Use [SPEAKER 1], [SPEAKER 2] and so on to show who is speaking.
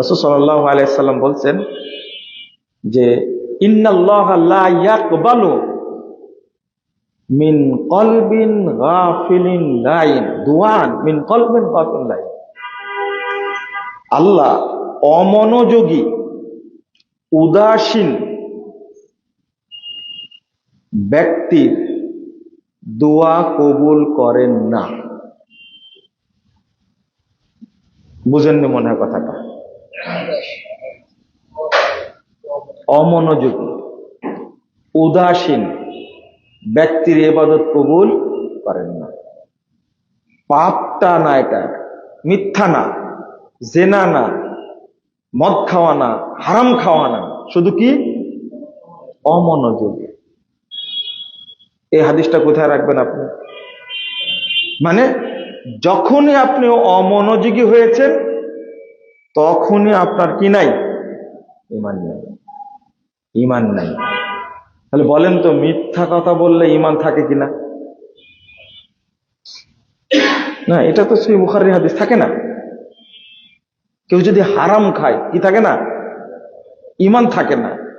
[SPEAKER 1] রসুল সাল্লাহ আলাইসাল্লাম বলছেন যে মিন কলবিন গাফিলিন লাইন। দুয়ান, মিন কলবিন লাইন। আল্লাহ অমনোযোগী, উদাসীন ব্যক্তির দোয়া কবুল করেন না। বুঝেননি মনে হয় কথাটা? অমনোযোগী, উদাসীন, ব্যক্তির এবাদত কবুল করেন না। পাপটা না এটা, মিথ্যা না, জেনা না, মদ খাওয়া না, হারাম খাওয়া না, শুধু কি? অমনোযোগী। এই হাদিসটা কোথায় রাখবেন আপনি? মানে যখনই আপনি অমনোযোগী হয়েছেন তখনই আপনার কি নাই? ইমান নাই। ইমান নাই। তাহলে বলেন তো, মিথ্যা কথা বললে ইমান থাকে কিনা? না, এটা তো সেই বুখারি হাদিস, থাকে না? কেউ যদি হারাম খায়, কি থাকে না? ইমান থাকে না।